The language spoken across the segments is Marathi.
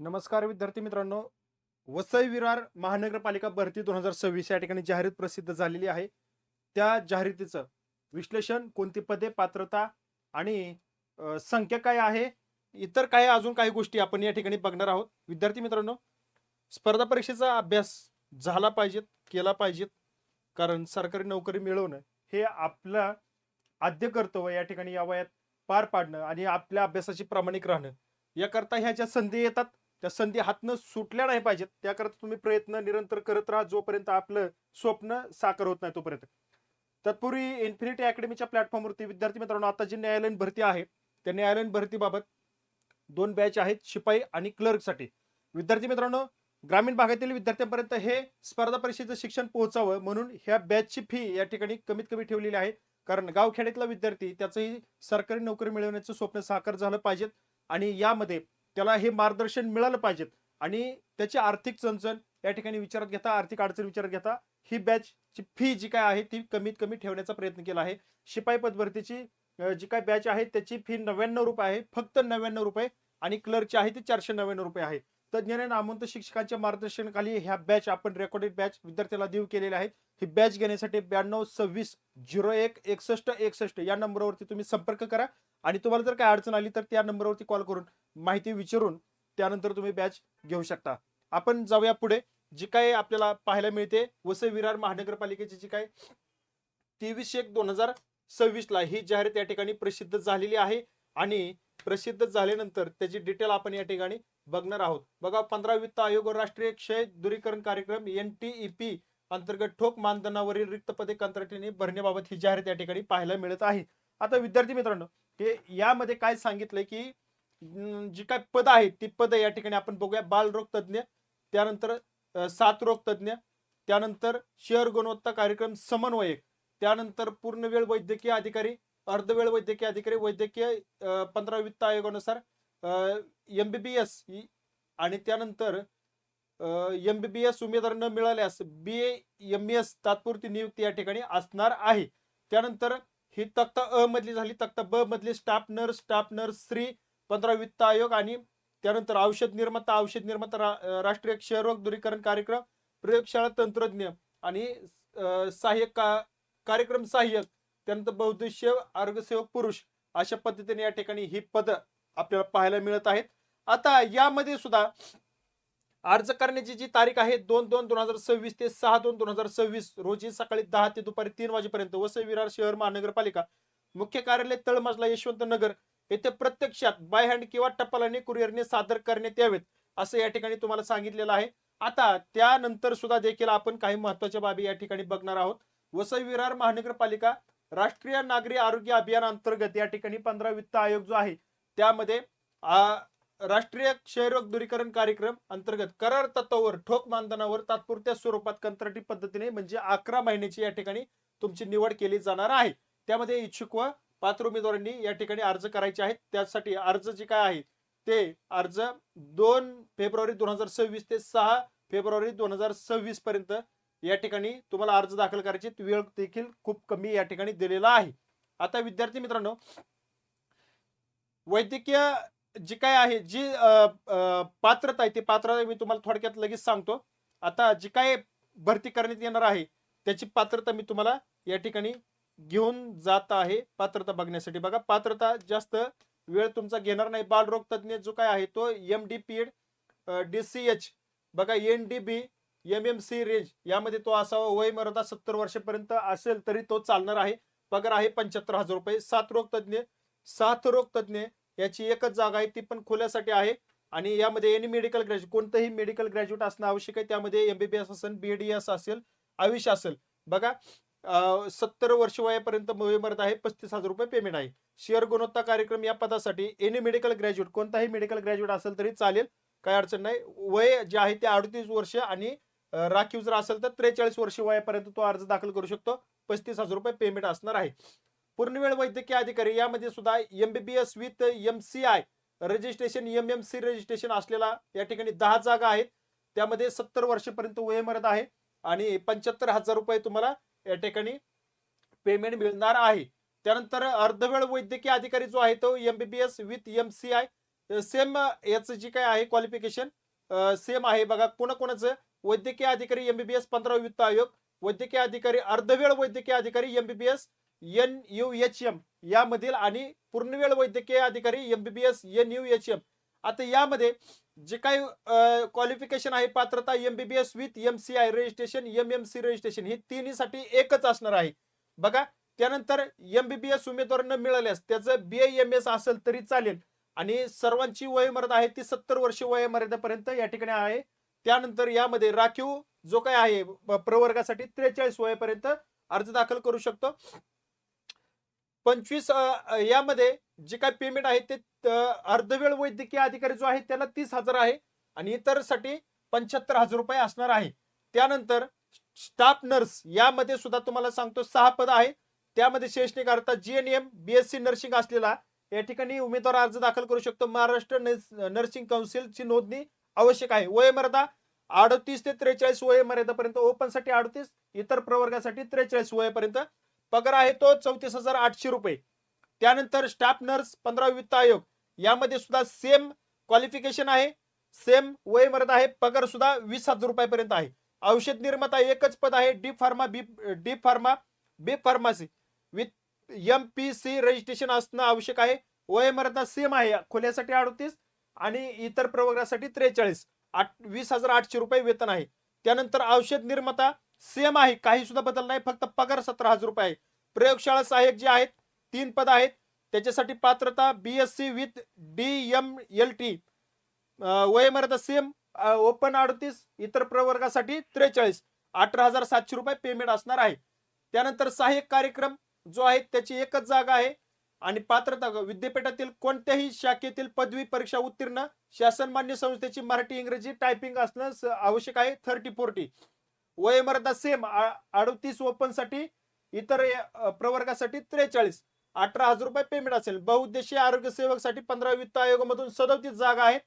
नमस्कार विद्यार्थी मित्रांनो. वसई विरार महानगरपालिका भरती दोन हजार सव्वीस या ठिकाणी जाहिरात प्रसिद्ध झालेली आहे. त्या जाहिरातीचं विश्लेषण कोणती पदे पात्रता आणि संख्या काय आहे? इतर काय अजून काही गोष्टी आपण या ठिकाणी बघणार आहोत. विद्यार्थी मित्रांनो स्पर्धा परीक्षेचा अभ्यास झाला पाहिजेत केला पाहिजेत. कारण सरकारी नोकरी मिळवणं हे आपलं आद्य कर्तव्य या ठिकाणी या वयात पार पाडणं आणि आपल्या अभ्यासाची प्रामाणिक राहणं याकरता ह्या ज्या संधी येतात. त्या संधी हातनं सुटल्या नाही पाहिजेत. त्याकरता तुम्ही प्रयत्न निरंतर करत राहा जोपर्यंत आपलं स्वप्न साकार होत नाही तोपर्यंत. तत्पूर्वी इन्फिनिटी अकॅडमीच्या प्लॅटफॉर्मवरती विद्यार्थी मित्रांनो आता जी न्यायालयीन भरती आहे त्या न्यायालयीन भरतीबाबत दोन बॅच आहेत शिपाई आणि क्लर्कसाठी विद्यार्थी मित्रांनो ग्रामीण भागातील विद्यार्थ्यांपर्यंत हे स्पर्धा परीक्षेचं शिक्षण पोहोचावं म्हणून ह्या बॅचची फी या ठिकाणी कमीत कमी ठेवलेली आहे. कारण गावखेड्यातला विद्यार्थी त्याचंही सरकारी नोकरी मिळवण्याचं स्वप्न साकार झालं पाहिजेत आणि यामध्ये त्याला हे मार्गदर्शन मिळालं पाहिजेत. आणि त्याची आर्थिक चणचण या ठिकाणी विचारात घेता आर्थिक अडचण विचारात घेता ही बॅचची फी जी काय आहे ती कमीत कमी ठेवण्याचा प्रयत्न केला आहे. शिपाई पदभरतीची जी काय बॅच आहे त्याची फी नव्याण्णव रुपये आहे फक्त नव्याण्णव रुपये. आणि क्लर्कची आहे ती चारशे नव्याण्णव रुपये आहे. तज्ञ नामवंत शिक्षकांच्या मार्गदर्शनाखाली ह्या बॅच आपण रेकॉर्डेड बॅच विद्यार्थ्याला देऊ केलेल्या आहेत. ही बॅच घेण्यासाठी ब्याण्णव सव्वीस झिरो एक एकसष्ट एकसष्ट या नंबरवरती तुम्ही संपर्क करा. आणि तुम्हाला जर काय अडचण आली तर त्या नंबरवरती कॉल करून माहिती विचारून त्यानंतर तुम्ही बॅच घेऊ शकता. आपण जाऊया पुढे. जी काय आपल्याला पाहायला मिळते वसई विरार महानगरपालिकेची जी काय तेवीस एक दोन हजार सव्वीस ला ही जाहिरात या ठिकाणी प्रसिद्ध झालेली आहे. आणि प्रसिद्ध झाल्यानंतर त्याची डिटेल आपण या ठिकाणी बघणार आहोत. बघा पंधरा वित्त आयोग राष्ट्रीय क्षय दूरीकरण कार्यक्रम एन टी ई पी अंतर्गत ठोक मानधनावरील रिक्त पदे कंत्राटीने भरण्याबाबत ही जाहिरात या ठिकाणी पाहायला मिळत आहे. आता विद्यार्थी मित्रांनो हे यामध्ये काय सांगितलंय की जी काय पद आहेत ती पद या ठिकाणी आपण बघूया. बालरोग तज्ज्ञ त्यानंतर सात रोग तज्ज्ञ त्यानंतर शहर गुणवत्ता कार्यक्रम समन्वयक त्यानंतर पूर्णवेळ वैद्यकीय अधिकारी अर्धवेळ वैद्यकीय अधिकारी वैद्यकीय पंधरा वित्त आयोगानुसार एम बी बी एस आणि त्यानंतर यम बी बी एस उमेदवार न मिळाल्यास बी एम एस तात्पुरती नियुक्ती या ठिकाणी असणार आहे. त्यानंतर ही तक्ता अ मधली झाली तक्ता ब मधली staff nurse staff nurse Shri पंधरा वित्त आयोग आणि त्यानंतर औषध निर्माता औषध निर्माता रा- राष्ट्रीय क्षयरोग दूरीकरण कार्यक्रम प्रयोगशाळा तंत्रज्ञ आणि सहाय्यक का कार्यक्रम सहाय्यक त्यानंतर बहुद्देशीय आरोग्यसेवक पुरुष अशा पद्धतीने या ठिकाणी ही पद आपल्याला पाहायला मिळत आहेत. आता यामध्ये सुद्धा अर्ज करण्याची जी तारीख आहे दोन दोन दोन हजार सव्वीस ते सहा दोन दोन हजार सव्वीस रोजी सकाळी दहा ते दुपारी तीन वाजेपर्यंत वसई विरार शहर महानगरपालिका मुख्य कार्यालय तळमजला यशवंत नगर येथे प्रत्यक्षात बाय हँड किंवा टपालाने कुरिअरने सादर करण्यात यावेत असं या ठिकाणी तुम्हाला सांगितलेलं आहे. आता त्यानंतर सुद्धा देखील आपण काही महत्त्वाच्या बाबी या ठिकाणी बघणार आहोत. वसई विरार महानगरपालिका राष्ट्रीय नागरी आरोग्य अभियान अंतर्गत या ठिकाणी पंधरा वित्त आयोग जो आहे त्यामध्ये राष्ट्रीय क्षयरोग दूरीकरण कार्यक्रम अंतर्गत करार तत्वावर ठोक मानधनावर तात्पुरत्या स्वरूपात कंत्राटी पद्धतीने म्हणजे अकरा महिन्याची या ठिकाणी तुमची निवड केली जाणार आहे. त्यामध्ये इच्छुक व पात्र उमेदवारांनी या ठिकाणी अर्ज करायचे आहेत. त्यासाठी अर्ज जे काय आहे ते अर्ज दोन फेब्रुवारी दोन हजार सव्वीस ते सहा फेब्रुवारी दोन हजार सव्वीस पर्यंत या ठिकाणी तुम्हाला अर्ज दाखल करायची वेळ देखील खूप कमी या ठिकाणी दिलेला आहे. आता विद्यार्थी मित्रांनो वैद्यकीय जी काय आहे जी पात्रता आहे ती पात्रता मी तुम्हाला थोडक्यात लगेच सांगतो. आता जी काय भरती करण्यात येणार आहे त्याची पात्रता मी तुम्हाला या ठिकाणी घेऊन जात आहे पात्रता बघण्यासाठी. बघा पात्रता जास्त वेळ तुमचा घेणार नाही. बालरोग तज्ज्ञ जो काय आहे तो M D P D C H बघा N D B M M C range यामध्ये तो असावा वय मर्यादा सत्तर वर्षापर्यंत असेल तरी तो चालणार आहे. पगार आहे पंच्याहत्तर हजार रुपये. सात रोग तज्ज्ञ सात रोग तज्ञ याची एकच जागा आहे ती पण खोल्यासाठी आहे. आणि यामध्ये एनी मेडिकल ग्रॅज्युएट कोणतंही मेडिकल ग्रॅज्युएट असणं आवश्यक आहे. त्यामध्ये एमबीबीएस असेल बीएडीएस असेल आयुष असेल. बघा सत्तर वर्ष वयापर्यंत वयोमर्यादा आहे पस्तीस हजार रुपये पेमेंट आहे. शेअर गुणवत्ता कार्यक्रम या पदासाठी एनी मेडिकल ग्रॅज्युएट कोणताही मेडिकल ग्रॅज्युएट असेल तरी चालेल. काय अडचण नाही. वय जे आहे ते अडतीस वर्ष आणि राखीव जर असेल तर त्रेचाळीस वर्ष वयापर्यंत तो अर्ज दाखल करू शकतो. पस्तीस हजार रुपये पेमेंट असणार आहे. पूर्णवेळ वैद्यकीय अधिकारी यामध्ये सुद्धा MBBS with M C I registration M M C registration असलेला या ठिकाणी दहा जागा आहेत. त्यामध्ये सत्तर वर्षपर्यंत वयोमर्यादा आहे आणि पंच्याहत्तर हजार रुपये तुम्हाला या ठिकाणी पेमेंट मिळणार आहे. त्यानंतर अर्धवेळ वैद्यकीय अधिकारी जो आहे तो MBBS with M C I same याचं जी काय आहे क्वालिफिकेशन सेम आहे. बघा कोणाकोणाचं? वैद्यकीय अधिकारी एमबीबीएस पंधरा वित्त आयोग वैद्यकीय अधिकारी अर्धवेळ वैद्यकीय अधिकारी MBBS N U H M यामधील आणि पूर्णवेळ वैद्यकीय अधिकारी MBBS N U H M. आता यामध्ये जे काही क्वालिफिकेशन आहे पात्रता MBBS with M C I registration M M C registration ही तिन्हीसाठी एकच असणार आहे. बघा त्यानंतर एमबीबीएस उमेदवारांना मिळाल्यास त्याचं बी एम एस असेल तरी चालेल. आणि सर्वांची वयोमर्यादा आहे ती सत्तर वर्ष वयोमर्यादेपर्यंत या ठिकाणी आहे. त्यानंतर यामध्ये राखीव जो काय आहे प्रवर्गासाठी त्रेचाळीस वयापर्यंत अर्ज दाखल करू शकतो. पंचवीस यामध्ये जे काय पेमेंट आहे ते अर्धवेळ वैद्यकीय अधिकारी जो आहे त्याला तीस हजार आहे आणि इतरसाठी पंच्याहत्तर हजार रुपये असणार आहे. त्यानंतर स्टाफ नर्स यामध्ये सुद्धा तुम्हाला सांगतो सहा पद आहे त्यामध्ये शैक्षणिक अर्थात G N M BSc nursing असलेला या ठिकाणी उमेदवार अर्ज दाखल करू शकतो. महाराष्ट्र नर्स- नर्सिंग काउन्सिलची नोंदणी आवश्यक आहे. वयमर्यादा अडतीस ते त्रेचाळीस वयमर्यादापर्यंत ओपनसाठी अडतीस इतर प्रवर्गासाठी त्रेचाळीस वयापर्यंत पगार आहे तो चौतीस हजार आठशे रुपये. त्यानंतर स्टाफ नर्स पंधरा वित्त आयोग. यामध्ये सुद्धा सेम क्वालिफिकेशन आहे. सेम वयमर्यादा आहे. पगार सुद्धा वीस हजार रुपयापर्यंत आहे. औषध निर्माता एकच पद आहे. D pharma B D pharma B pharmacy with M P C registration असणं आवश्यक आहे. वयमर्यादा सेम आहे. खोल्यासाठी अडतीस आणि इतर प्रवर्गासाठी त्रेचाळीस. आठ वीस हजार आठशे रुपये वेतन आहे. त्यानंतर औषध निर्माता सेम आहे. काही सुद्धा बदल नाही. फक्त पगार सतरा हजार रुपये आहे. प्रयोगशाळा सहाय्यक जे आहेत तीन पद आहेत. त्याच्यासाठी पात्रता B S C with D M L T वयमर्यादा same open अडतीस इतर प्रवर्गासाठी त्रेचाळीस. अठरा हजार सातशे रुपये पेमेंट असणार आहे. त्यानंतर सहाय्यक कार्यक्रम जो आहे त्याची एकच जागा आहे. आणि पात्रता विद्यापीठातील कोणत्याही शाखेतील पदवी परीक्षा उत्तीर्ण शासन मान्य संस्थेची मराठी इंग्रजी टायपिंग असणं आवश्यक आहे. थर्टी फोर्टी वयमर्यादा सेम अडतीस ओपनसाठी इतर प्रवर्गासाठी त्रेचाळीस. अठरा हजार रुपये पेमेंट असेल. बहुउद्देशीय आरोग्य सेवकसाठी पंधरा वित्त आयोगामधून सदोतीस जागा आहेत.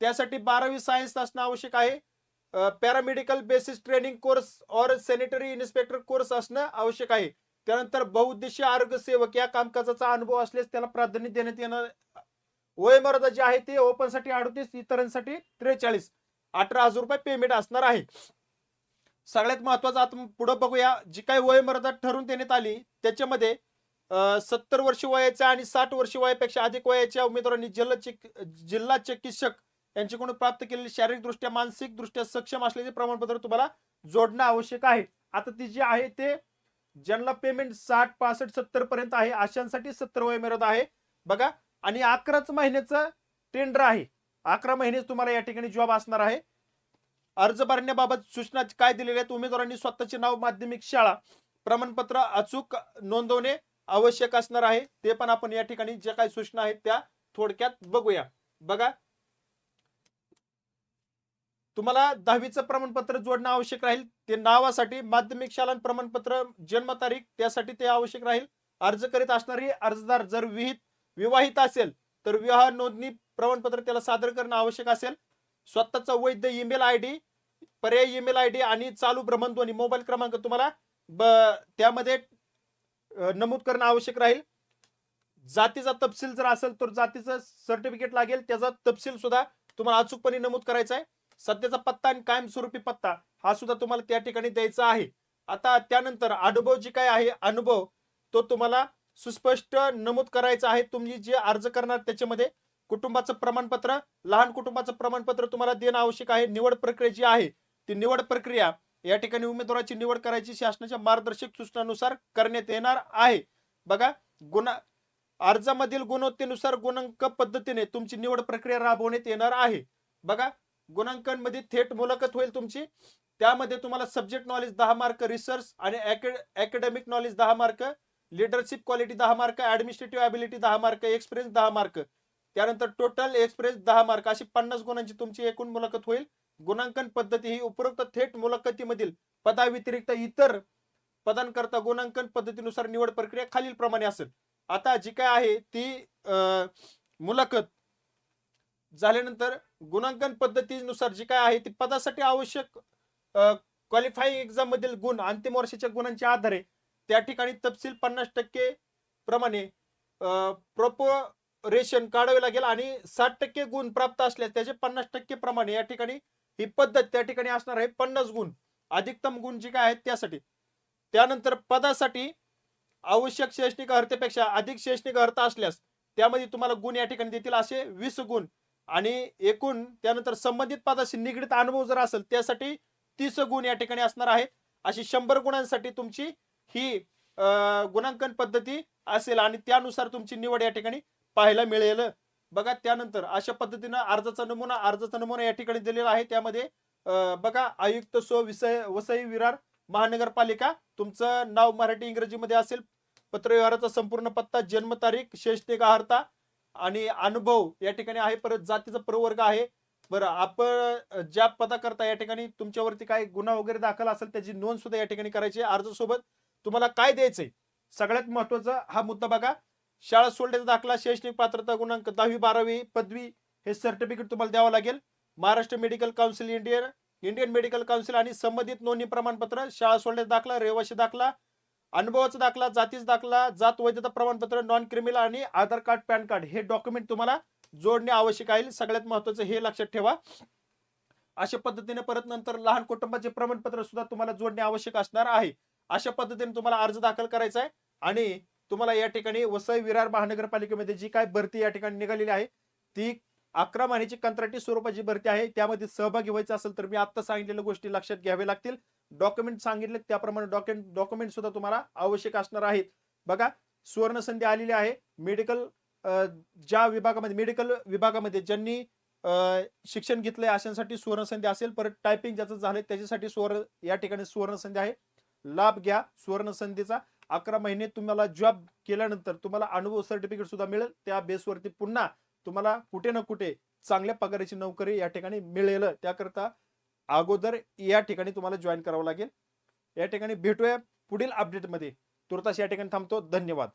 त्यासाठी बारावी सायन्स असणं आवश्यक आहे. पॅरामेडिकल बेसिस ट्रेनिंग कोर्स और सॅनिटरी इन्स्पेक्टर कोर्स असणं आवश्यक आहे. त्यानंतर बहुउद्देशीय आरोग्य सेवक या कामकाजाचा अनुभव असल्यास त्याला प्राधान्य देण्यात येणार वयमर्यादा जी आहे ते ओपनसाठी अडतीस इतरांसाठी त्रेचाळीस. अठरा हजार रुपये पेमेंट असणार आहे. सगळ्यात महत्वाचं आता पुढं बघूया. जी काही वयमर्यादा ठरवून देण्यात आली त्याच्यामध्ये सत्तर वर्ष वयाच्या आणि साठ वर्ष वयापेक्षा अधिक वयाच्या उमेदवारांनी जिल्हा चिक जिल्हा चिकित्सक यांच्याकडून प्राप्त केलेले शारीरिक दृष्ट्या मानसिक दृष्ट्या सक्षम असलेले प्रमाणपत्र तुम्हाला जोडणं आवश्यक आहे. आता ती जी आहे ते ज्यांना पेमेंट साठ पासष्ट सत्तर पर्यंत आहे अशांसाठी सत्तर वयमर्यादा आहे. बघा आणि अकराच महिन्याचं टेंडर आहे. अकरा महिनेच तुम्हाला या ठिकाणी जॉब असणार आहे. अर्ज भरण्याबाबत सूचना काय दिलेल्या आहेत? उमेदवारांनी स्वतःचे नाव माध्यमिक शाळा प्रमाणपत्र अचूक नोंदवणे आवश्यक असणार आहे. ते पण आपण या ठिकाणी ज्या काही सूचना आहेत त्या थोडक्यात बघूया. बघा. तुम्हाला दहावीचं प्रमाणपत्र जोडणं आवश्यक राहील. ते नावासाठी माध्यमिक शाळा प्रमाणपत्र जन्मतारीख त्यासाठी ते आवश्यक राहील. अर्ज करीत असणारी अर्जदार जर विहित विवाहित असेल तर विवाह नोंदणी प्रमाणपत्र त्याला सादर करणं आवश्यक असेल. स्वतःचा वैध ईमेल आय डी पर्याय ईमेल आय डी आणि चालू भ्रमणध्वनी मोबाईल क्रमांक तुम्हाला ब- त्यामध्ये नमूद करणं आवश्यक राहील. जातीचा तपशील जर असेल तर जातीचं सर्टिफिकेट लागेल. त्याचा तपशील सुद्धा तुम्हाला अचूकपणे नमूद करायचा आहे. सध्याचा पत्ता आणि कायमस्वरूपी पत्ता हा सुद्धा तुम्हाला त्या ठिकाणी द्यायचा आहे. आता त्यानंतर अनुभव जे काय आहे अनुभव तो तुम्हाला सुस्पष्ट नमूद करायचा आहे. तुम्ही जे अर्ज करणार त्याच्यामध्ये कुटुंबाचं प्रमाणपत्र लहान कुटुंबाचं प्रमाणपत्र तुम्हाला देणं आवश्यक आहे. निवड प्रक्रिया जी आहे ती निवड प्रक्रिया या ठिकाणी उमेदवाराची निवड करायची शासनाच्या मार्गदर्शक सूचनानुसार करण्यात येणार आहे. बघा गुन्हा अर्जामधील गुणवत्तेनुसार गुणांक पद्धतीने तुमची निवड प्रक्रिया राबवण्यात येणार आहे. बघा गुणांकांमध्ये थेट मुलाखत होईल तुमची. त्यामध्ये तुम्हाला सब्जेक्ट नॉलेज दहा मार्क रिसर्च आणि अकॅडमिक नॉलेज दहा मार्क लिडरशिप क्वालिटी दहा मार्क ऍडमिनिस्ट्रेटिव्ह ॲबिलिटी दहा मार्क एक्सपिरियन्स दहा मार्क त्यानंतर टोटल एक्सप्रेस दहा मार्क. अशी पन्नास गुणांची तुमची एकूण मुलाखत होईल. गुणांकन पद्धती ही उपरोक्त थेट मुलाखतीमधील पदाव्यतिरिक्त इतर पदांकरता गुणांकन पद्धतीनुसार निवड प्रक्रिया खालील प्रमाणे असेल. आता जी काय आहे ती मुलाखत झाल्यानंतर गुणांकन पद्धतीनुसार जी काय आहे ती पदासाठी आवश्यक क्वालिफाईंग एक्झाम मधील गुण अंतिम वर्षाच्या गुणांच्या आधारे त्या ठिकाणी तपशील पन्नास टक्के प्रमाणे प्रोपो रेशन काढावे लागेल आणि साठ टक्के गुण प्राप्त असल्यास त्याचे पन्नास टक्के प्रमाणे या ठिकाणी ही पद्धत त्या ठिकाणी असणार आहे. पन्नास गुण अधिकतम गुण जे काय आहेत त्यासाठी. त्यानंतर पदासाठी आवश्यक शैक्षणिक अर्हतेपेक्षा अधिक शैक्षणिक अर्थ असल्यास त्यामध्ये तुम्हाला गुण या ठिकाणी देतील असे वीस गुण. आणि एकूण त्यानंतर संबंधित पदाशी निगडीत अनुभव जर असेल त्यासाठी तीस गुण या ठिकाणी असणार आहेत. अशी शंभर गुणांसाठी तुमची ही गुणांकन पद्धती असेल आणि त्यानुसार तुमची निवड या ठिकाणी पाहायला मिळेल. बघा त्यानंतर अशा पद्धतीनं अर्जाचा नमुना अर्जाचा नमुना या ठिकाणी दिलेला आहे. त्यामध्ये बघा आयुक्त सो विसय वसई विरार महानगरपालिका तुमचं नाव मराठी इंग्रजीमध्ये असेल. पत्रव्यवहाराचा संपूर्ण पत्ता जन्मतारीख शैक्षणिक अर्हता आणि अनुभव या ठिकाणी आहे. परत जातीचा प्रवर्ग आहे. बरं आपण ज्या पदाकरता या ठिकाणी तुमच्यावरती काय गुन्हा वगैरे दाखल असेल त्याची नोंद सुद्धा या ठिकाणी करायची अर्जासोबत तुम्हाला काय द्यायचंय? सगळ्यात महत्त्वाचा हा मुद्दा बघा. शाळा सोडण्याचा दाखला शैक्षणिक पात्रता गुणांक दहावी बारावी पदवी हे सर्टिफिकेट तुम्हाला द्यावं लागेल. Maharashtra medical council Indian Indian medical council आणि संबंधित नोंदणी प्रमाणपत्र शाळा सोडण्याचा दाखला रहिवासी दाखला अनुभवाचा दाखला जातीचा दाखला जात वैधता प्रमाणपत्र नॉन क्रिमिनल आणि आधार कार्ड पॅन कार्ड हे डॉक्युमेंट तुम्हाला जोडणे आवश्यक आहे. सगळ्यात महत्वाचं हे लक्षात ठेवा. अशा पद्धतीने परत नंतर लहान कुटुंबाचे प्रमाणपत्र सुद्धा तुम्हाला जोडणे आवश्यक असणार आहे. अशा पद्धतीने तुम्हाला अर्ज दाखल करायचा आहे. आणि तुम्हाला या ठिकाणी वसई विरार महानगरपालिकेमध्ये जी काय भरती या ठिकाणी निघालेली आहे ती अकरा महिन्याची कंत्राटी स्वरूपाची भरती आहे. त्यामध्ये सहभागी व्हायचं असेल तर मी आता सांगितलेल्या गोष्टी लक्षात घ्याव्या लागतील. डॉक्युमेंट सांगितले त्याप्रमाणे डॉक्युमेंट डॉक्युमेंट सुद्धा तुम्हाला आवश्यक असणार आहेत. बघा सुवर्ण संधी आलेली आहे. मेडिकल ज्या विभागामध्ये मेडिकल विभागामध्ये ज्यांनी शिक्षण घेतलंय अशांसाठी सुवर्ण संधी असेल. परत टायपिंग ज्याचं झालंय त्याच्यासाठी सुवर्ण या ठिकाणी सुवर्ण संधी आहे. लाभ घ्या सुवर्ण संधीचा अकरा महिने तुम्हाला जॉब केल्यानंतर तुम्हाला अनुभव सर्टिफिकेट सुद्धा मिळेल. त्या बेसवरती पुन्हा तुम्हाला कुठे ना कुठे चांगल्या पगाराची नोकरी या ठिकाणी मिळेल. त्याकरता अगोदर या ठिकाणी तुम्हाला जॉईन करावं लागेल. या ठिकाणी भेटूया पुढील अपडेटमध्ये तुर्तास या ठिकाणी थांबतो. धन्यवाद.